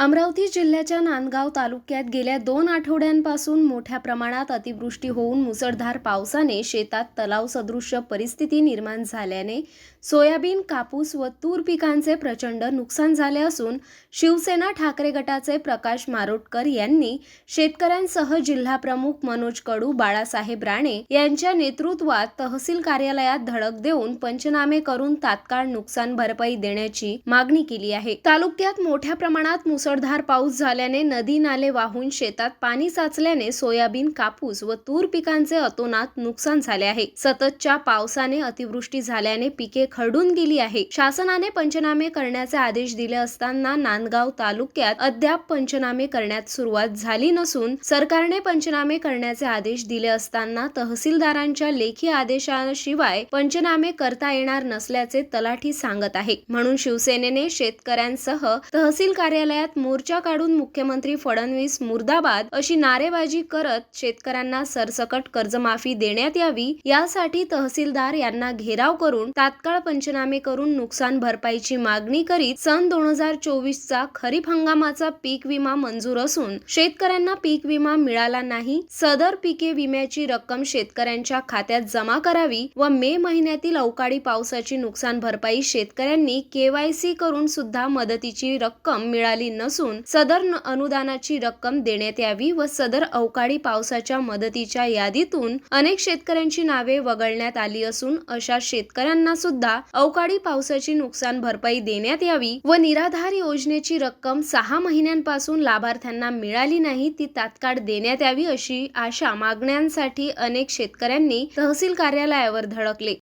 अमरावती जिल्ह्याच्या नांदगाव तालुक्यात गेल्या दोन आठवड्यांपासून मोठ्या प्रमाणात अतिवृष्टी होऊन मुसळधार पावसाने शेतात तलाव सदृश्य परिस्थिती निर्माण झाल्याने सोयाबीन कापूस व तूर पिकांचे प्रचंड नुकसान झाले असून शिवसेना ठाकरे गटाचे प्रकाश मारोटकर यांनी शेतकऱ्यांसह जिल्हाप्रमुख मनोज कडू बाळासाहेब राणे यांच्या नेतृत्वात तहसील कार्यालयात धडक देऊन पंचनामे करून तात्काळ नुकसान भरपाई देण्याची मागणी केली आहे. तालुक्यात मोठ्या प्रमाणात मुसळ मुसळधार पाऊस झाल्याने नदी नाले वाहून शेतात पाणी साचल्याने सोयाबीन कापूस व तूर पिकांचे अतोनात नुकसान झाले आहे. सततच्या पावसाने अतिवृष्टी झाल्याने पिके खरडून गेली आहे. शासनाने पंचनामे करण्याचे आदेश दिले असताना नांदगाव तालुक्यात अद्याप पंचनामे करण्यात सुरुवात झाली नसून सरकारने पंचनामे करण्याचे आदेश दिले असताना तहसीलदारांच्या लेखी आदेशाशिवाय पंचनामे करता येणार नसल्याचे तलाठी सांगत आहे. म्हणून शिवसेनेने शेतकऱ्यांसह तहसील कार्यालयात मोर्चा काढून मुख्यमंत्री फडणवीस मुर्दाबाद अशी नारेबाजी करत शेतकऱ्यांना सरसकट कर्जमाफी देण्यात यावी यासाठी तहसीलदार यांना घेराव करून तात्काळ पंचनामे करून नुकसान भरपाईची मागणी करीत सन दोन हजार चोवीस चा खरीप हंगामाचा पीक विमा मंजूर असून शेतकऱ्यांना पीक विमा मिळाला नाही सदर पिके विम्याची रक्कम शेतकऱ्यांच्या खात्यात जमा करावी व मे महिन्यातील अवकाळी पावसाची नुकसान भरपाई शेतकऱ्यांनी केवायसी करून सुद्धा मदतीची रक्कम मिळाली नसून असून सदर अनुदानाची रक्कम देण्यात यावी व सदर अवकाळी पावसाच्या मदतीच्या यादीतून अनेक शेतकऱ्यांची नावे वगळण्यात आली असून अशा शेतकऱ्यांना सुद्धा अवकाळी पावसाची नुकसान भरपाई देण्यात यावी व निराधार योजनेची रक्कम सहा महिन्यांपासून लाभार्थ्यांना मिळाली नाही ती तात्काळ देण्यात यावी अशी आशा मागण्यांसाठी अनेक शेतकऱ्यांनी तहसील कार्यालयावर धडकले.